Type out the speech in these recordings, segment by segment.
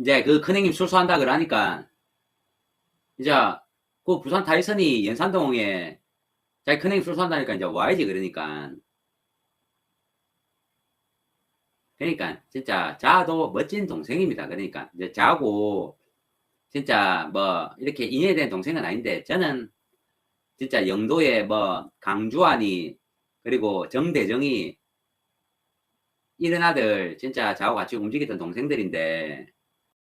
이제 그 큰형님 출소한다 그러니까 이제 그 부산 타이슨이 연산동에 자기 큰형님 출소한다니까 이제 와야지 그러니까 그러니까 진짜 자도 멋진 동생입니다. 그러니까 이제 자고 진짜 뭐 이렇게 인연된 동생은 아닌데 저는 진짜 영도에 뭐 강주환이 그리고 정대정이 이런 아들 진짜 저하고 같이 움직이던 동생들인데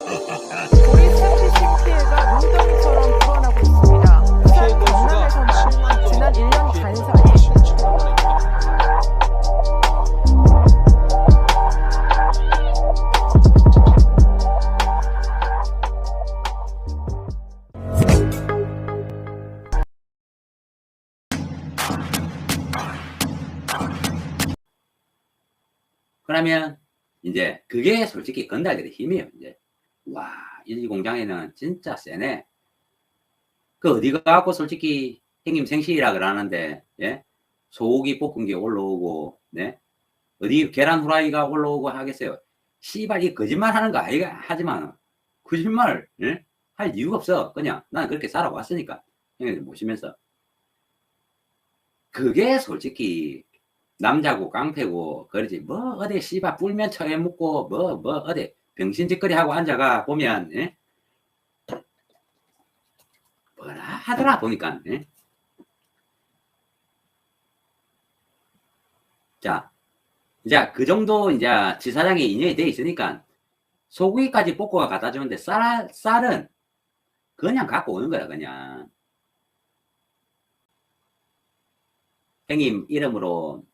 우리 샌드신 피해가 눈덩이처럼 불어나고 있습니다. 부산 강남에서만 지난 1년 반 사이 그러면 이제 그게 솔직히 건달들의 힘이에요. 이제 와, 이 공장에는 진짜 세네. 그 어디 가 갖고 솔직히 형님 생시이라 그러는데 예? 소고기 볶은 게 올라오고 네? 어디 계란 후라이가 올라오고 하겠어요. 씨발 이 거짓말 하는 거 아이가 하지만 거짓말 예? 할 이유가 없어. 그냥 나는 그렇게 살아왔으니까 형님 모시면서 그게 솔직히 남자고 깡패고 그러지 뭐 어디 씨발 뿔면 처에 묻고 뭐 뭐 어디 병신짓거리 하고 앉아가 보면 예? 뭐라 하더라 보니까 예? 자 이제 그 정도 이제 지사장이 인연이 돼 있으니까 소고기까지 볶고가 갖다 주는데 쌀 쌀은 그냥 갖고 오는 거야 그냥 형님 이름으로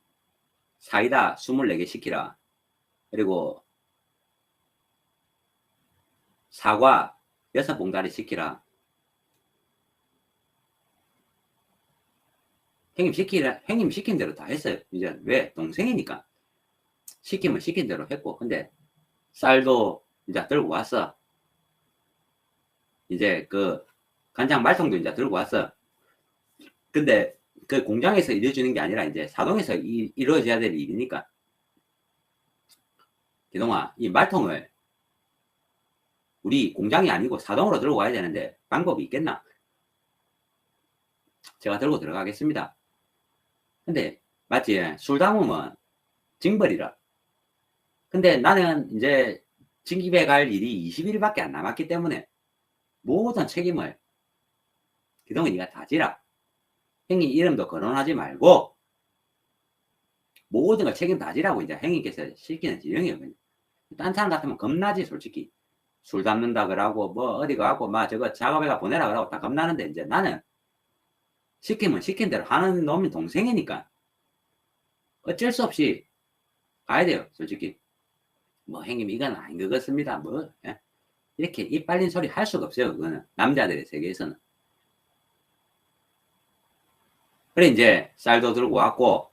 사이다 24개 시키라. 그리고 사과 6봉다리 시키라. 형님 시키라, 형님 시킨 대로 다 했어요. 이제 왜? 동생이니까. 시키면 시킨 대로 했고. 근데 쌀도 이제 들고 왔어. 이제 그 간장 말통도 이제 들고 왔어. 근데 그 공장에서 이루어지는 게 아니라 이제 사동에서 이, 이루어져야 될 일이니까. 기동아, 이 말통을 우리 공장이 아니고 사동으로 들고 가야 되는데 방법이 있겠나? 제가 들고 들어가겠습니다. 근데 맞지? 술 담으면 징벌이라. 근데 나는 이제 징집에 갈 일이 20일밖에 안 남았기 때문에 모든 책임을 기동이 네가 다 지라. 형님 이름도 거론하지 말고 모든 걸 책임 다 지라고 이제 형님께서 시키는. 그냥. 딴 사람 같으면 겁나지 솔직히 술 담는다 그러고 뭐 어디 가고 막 저거 작업해가 보내라 그러고 다 겁나는데 이제 나는 시키면 시킨 대로 하는 놈이 동생이니까 어쩔 수 없이 가야 돼요 솔직히. 뭐 형님 이건 아닌 것 같습니다 뭐. 예? 이렇게 입 빨린 소리 할 수가 없어요 그거는. 남자들의 세계에서는. 그래 이제 쌀도 들고 왔고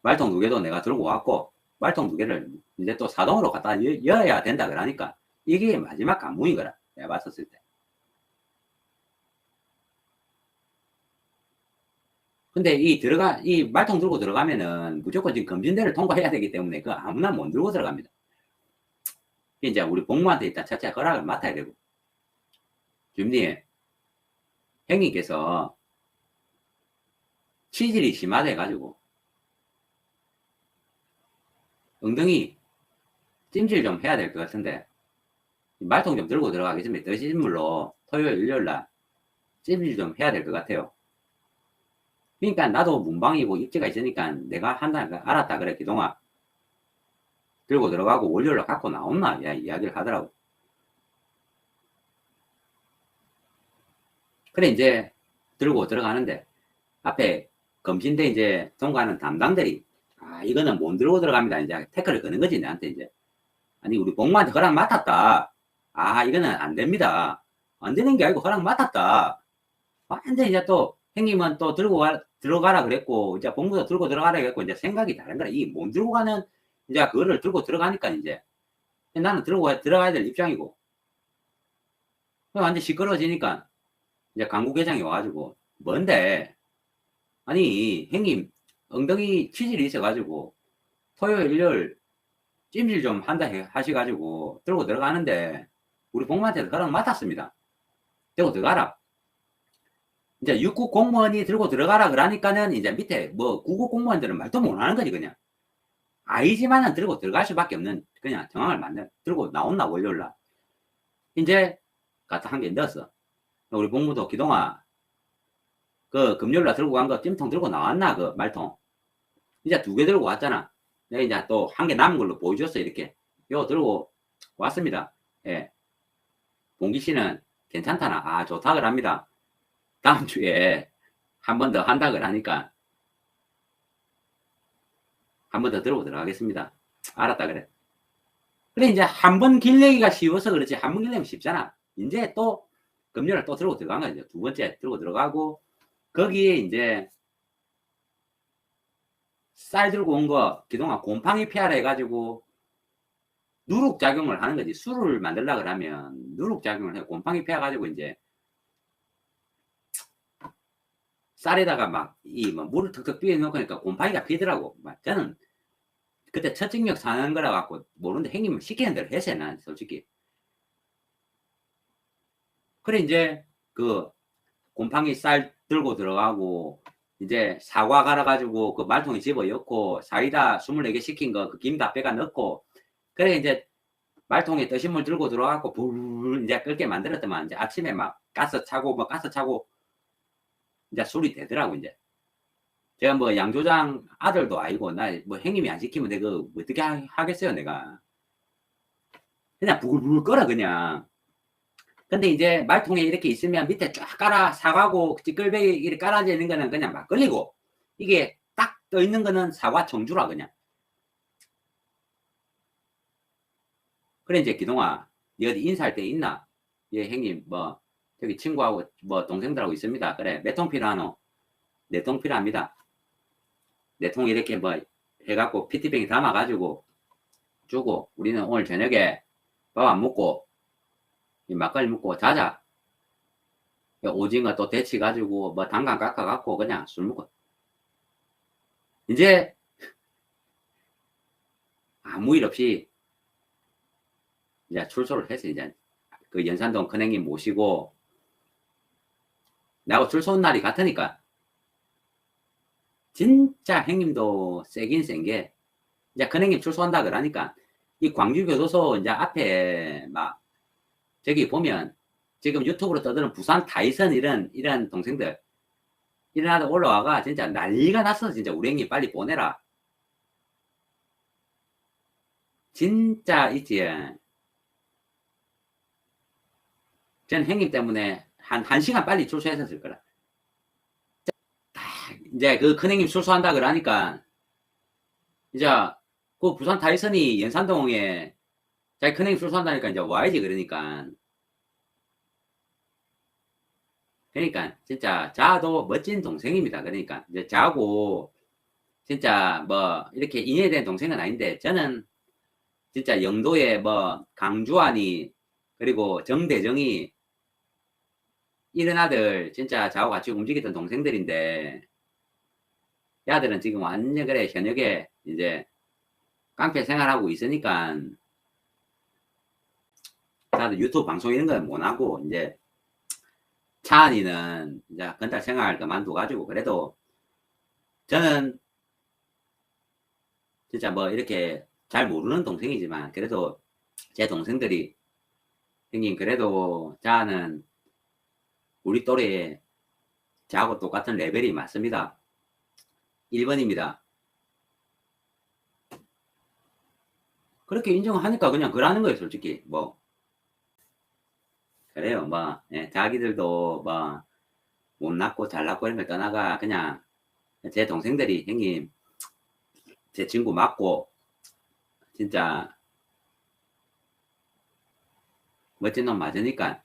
말통 두 개도 내가 들고 왔고 말통 두 개를 이제 또 사동으로 갖다 여, 여야 된다 그러니까 이게 마지막 관문인 거라 내가 봤었을 때. 근데 이 들어가 이 말통 들고 들어가면은 무조건 지금 검진대를 통과해야 되기 때문에 그 아무나 못 들고 들어갑니다. 이제 우리 복무한테 일단 첫째 허락을 맡아야 되고. 주임님 형님께서 치질이 심하다 해가지고 엉덩이 찜질 좀 해야 될 것 같은데 말통 좀 들고 들어가겠습니다. 드신 물로 토요일 일요일 날 찜질 좀 해야 될 것 같아요. 그러니까 나도 문방이고 입지가 있으니까 내가 한다 알았다 그래 그동안 들고 들어가고 월요일로 갖고 나온나 야, 이야기를 하더라고. 그래 이제 들고 들어가는데 앞에 검신대 이제 통과하는 담당들이 아 이거는 못 들고 들어갑니다. 이제 태클을 거는 거지 내한테 이제. 아니 우리 복무한테 허락 맡았다. 아 이거는 안 됩니다. 안 되는 게 아니고 허락 맡았다. 완전 이제 또 형님은 또 들고 가, 들어가라 그랬고 이제 복무도 들고 들어가라 그랬고 이제 생각이 다른 거라. 이 못 들고 가는 이제 그거를 들고 들어가니까 이제. 나는 들고 가- 들어가야 될 입장이고. 완전 시끄러워지니까 이제 강국회장이 와가지고 뭔데? 아니 형님 엉덩이 치질이 있어가지고 토요일 일요일 찜질 좀 한다 해- 하셔가지고 들고 들어가는데 우리 복무한테도 그런 거 맡았습니다. 들고 들어가라. 이제 육국 공무원이 들고 들어가라 그러니까는 이제 밑에 뭐 구국 공무원들은 말도 못 하는 거지 그냥. 아니지만은 들고 들어갈 수밖에 없는 그냥 정황을 만들 들고 나온나 월요일날. 이제 갖다 한 개 넣었어. 우리 복무도 기동아 그 금요일 날 들고 간 거 찜통 들고 나왔나 그 말통. 이제 두 개 들고 왔잖아. 내가 이제 또 한 개 남은 걸로 보여줬어 이렇게. 이거 들고 왔습니다. 예. 봉기 씨는 괜찮다나? 아 좋다 그럽니다. 다음 주에 한 번 더 한다 그러니까 한 번 더 들고 들어가겠습니다. 알았다 그래. 그래 이제 한 번 길내기가 쉬워서 그렇지 한 번 길내면 쉽잖아. 이제 또 금요일 또 들고 들어간 거야. 이제 두 번째 들고 들어가고 거기에 이제 쌀 들고 온 거 그동안 곰팡이 피하라 해가지고 누룩 작용을 하는 거지. 술을 만들라 그러면 누룩 작용을 해. 곰팡이 피해가지고 이제 쌀에다가 막 이 뭐 물을 턱턱 비워 놓으니까 곰팡이가 피더라고. 막 저는 그때 첫 증력 사는 거라 갖고 모르는데 형님은 시키는 대로 했어요. 난 솔직히. 그래 이제 그 곰팡이 쌀 들고 들어가고 이제 사과 갈아가지고 그 말통에 집어 넣고 사이다 24개 시킨 거 그 김 다 빼가 넣고 그래 이제 말통에 뜨신 물 들고 들어가고 불 이제 끓게 만들었더만 이제 아침에 막 가스 차고 뭐 가스 차고 이제 술이 되더라고 이제. 제가 뭐 양조장 아들도 아니고 나뭐 형님이 안 시키면 내가 뭐 어떻게 하, 하겠어요 내가. 그냥 부글부글 끓어 그냥 근데 이제 말통에 이렇게 있으면 밑에 쫙 깔아 사과고 찌끌배기 이렇게 깔아져 있는 거는 그냥 막 걸리고 이게 딱 떠 있는 거는 사과 청주라 그냥. 그래 이제 기동아 니 어디 인사할 때 있나? 예 형님 뭐 저기 친구하고 뭐 동생들하고 있습니다. 그래 몇 통 필요하노? 네 통 필요합니다. 네 통 이렇게 뭐 해갖고 피티병에 담아가지고 주고 우리는 오늘 저녁에 밥 안 먹고 이 막걸리 먹고 자자. 오징어 또 데치 가지고 뭐 단감 깎아 갖고 그냥 술 먹고. 이제 아무 일 없이 이제 출소를 해서 이제 그 연산동 큰행님 모시고 나하고 출소 온 날이 같으니까 진짜 행님도 세긴 센 게 이제 큰행님 출소한다 그러니까 이 광주교도소 이제 앞에 막 저기 보면 지금 유튜브로 떠드는 부산 다이선 이런 이런 동생들 이런 아들 올라와가 진짜 난리가 났어. 진짜 우리 형님 빨리 보내라. 진짜 있지. 전 형님 때문에 한, 한 시간 빨리 출소했었을 거라. 딱 이제 그 큰형님 출소한다 그러니까 이제 그 부산 다이선이 연산동에 자기 큰형님 출소한다니까 이제 와야지 그러니까 그러니까 진짜 자도 멋진 동생입니다. 그러니까 이제 자고 진짜 뭐 이렇게 인해된 동생은 아닌데 저는 진짜 영도에 뭐 강주환이 그리고 정대정이 이런 아들 진짜 저하고 같이 움직이던 동생들인데 이 아들은 지금 완전 그래 현역에 이제 깡패 생활하고 있으니까 다들 유튜브 방송 이런 건 못하고 이제 차은이는 이제 건달 생활 그만둬 가지고 그래도 저는 진짜 뭐 이렇게 잘 모르는 동생이지만 그래도 제 동생들이 형님 그래도 자는 우리 또래 저하고 똑같은 레벨이 맞습니다. 1번입니다. 그렇게 인정하니까 그냥 그러는 거예요, 솔직히. 뭐. 그래요, 뭐. 예, 자기들도 뭐, 못났고 잘났고 이런 걸 떠나가 그냥 제 동생들이 형님, 제 친구 맞고, 진짜, 멋진 놈 맞으니까.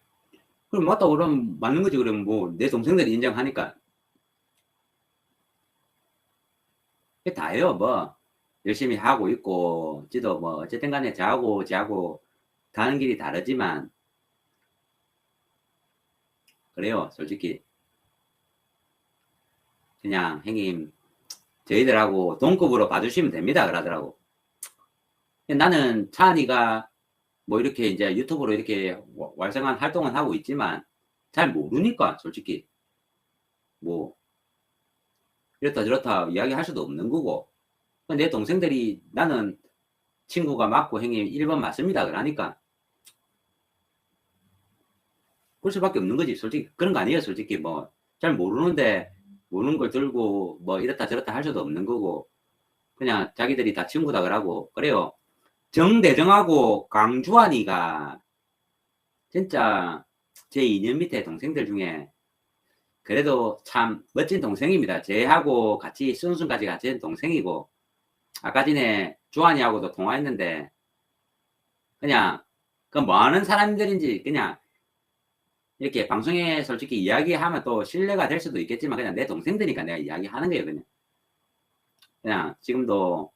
그럼 맞다 그러면 맞는 거지. 그러면 뭐, 내 동생들이 인정하니까. 그게 다예요, 뭐. 열심히 하고 있고, 지도 뭐, 어쨌든 간에 저하고, 저하고 가는 길이 다르지만, 그래요, 솔직히. 그냥, 형님, 저희들하고 동급으로 봐주시면 됩니다. 그러더라고. 나는 차은이가 뭐 이렇게 이제 유튜브로 이렇게 와- 활성한 활동은 하고 있지만 잘 모르니까 솔직히 뭐 이렇다 저렇다 이야기할 수도 없는 거고 내 동생들이 나는 친구가 맞고 형님 1번 맞습니다 그러니까 그럴 수밖에 없는 거지 솔직히. 그런 거 아니에요 솔직히. 뭐 잘 모르는데 모르는 걸 들고 뭐 이렇다 저렇다 할 수도 없는 거고. 그냥 자기들이 다 친구다 그러고. 그래요. 정대정하고 강주환이가 진짜 제 2년 밑에 동생들 중에 그래도 참 멋진 동생입니다. 제하고 같이 순순까지 같이 한 동생이고. 아까 전에 주환이하고도 통화했는데 그냥 그 뭐 하는 사람들인지 그냥 이렇게 방송에 솔직히 이야기하면 또 신뢰가 될 수도 있겠지만 그냥 내 동생들이니까 내가 이야기하는 거예요 그냥. 그냥 지금도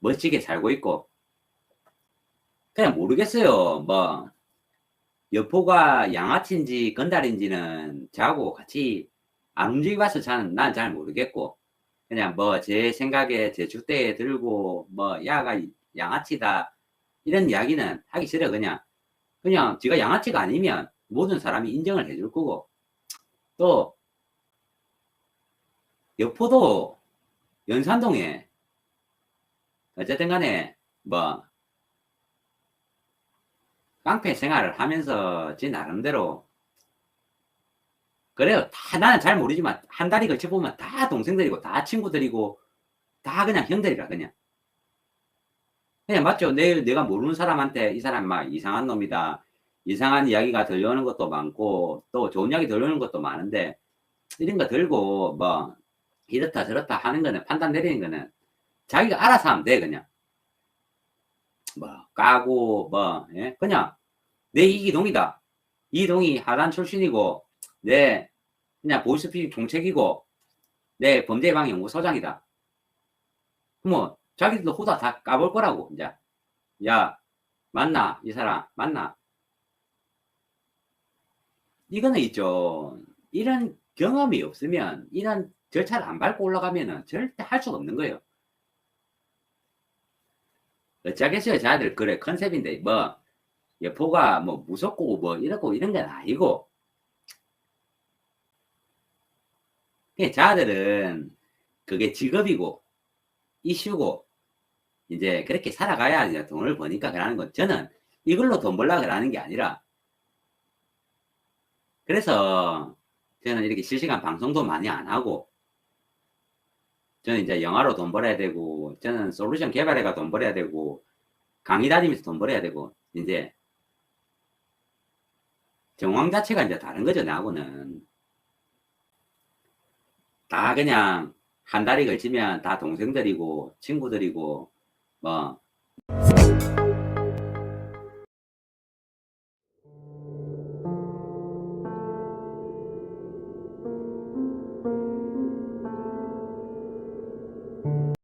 멋지게 살고 있고. 그냥 모르겠어요. 뭐 여포가 양아치인지 건달인지는 저하고 같이 안 움직여봐서 저는 난 잘 모르겠고. 그냥 뭐 제 생각에 제 주대에 들고 뭐 야가 양아치다 이런 이야기는 하기 싫어 그냥. 그냥 지가 양아치가 아니면 모든 사람이 인정을 해줄 거고 또 여포도 연산동에 어쨌든 간에 뭐 깡패 생활을 하면서 지 나름대로 그래요. 다 나는 잘 모르지만 한 달이 걸쳐 보면 다 동생들이고 다 친구들이고 다 그냥 형들이라 그냥 그냥 맞죠. 내일 내가 모르는 사람한테 이 사람 막 이상한 놈이다. 이상한 이야기가 들려오는 것도 많고 또 좋은 이야기 들려오는 것도 많은데 이런 거 들고 뭐 이렇다 저렇다 하는 거는 판단 내리는 거는 자기가 알아서 하면 돼 그냥. 뭐 까고 뭐 예? 그냥 내 이기동이다. 이동이 하단 출신이고 내 그냥 보이스피싱 총책이고 내 범죄예방 연구소장이다. 뭐 자기들도 후다 다 까볼 거라고 이제. 야 맞나? 이 사람 맞나 이거는 있죠. 이런 경험이 없으면 이런 절차를 안 밟고 올라가면은 절대 할 수가 없는 거예요. 어쩌겠어요 자들 그래 컨셉인데 뭐 여포가 뭐 무섭고 뭐 이렇고 이런 건 아니고. 그냥 자들은 그게 직업이고 이슈고 이제 그렇게 살아가야 돈을 버니까 그러는 건 저는 이걸로 돈 벌라 그러는 게 아니라 그래서 저는 이렇게 실시간 방송도 많이 안 하고 저는 이제 영화로 돈 벌어야 되고 저는 솔루션 개발해가 돈 벌어야 되고 강의 다니면서 돈 벌어야 되고 이제 정황 자체가 이제 다른 거죠 나하고는. 다 그냥 한 달이 걸치면 다 동생들이고 친구들이고 뭐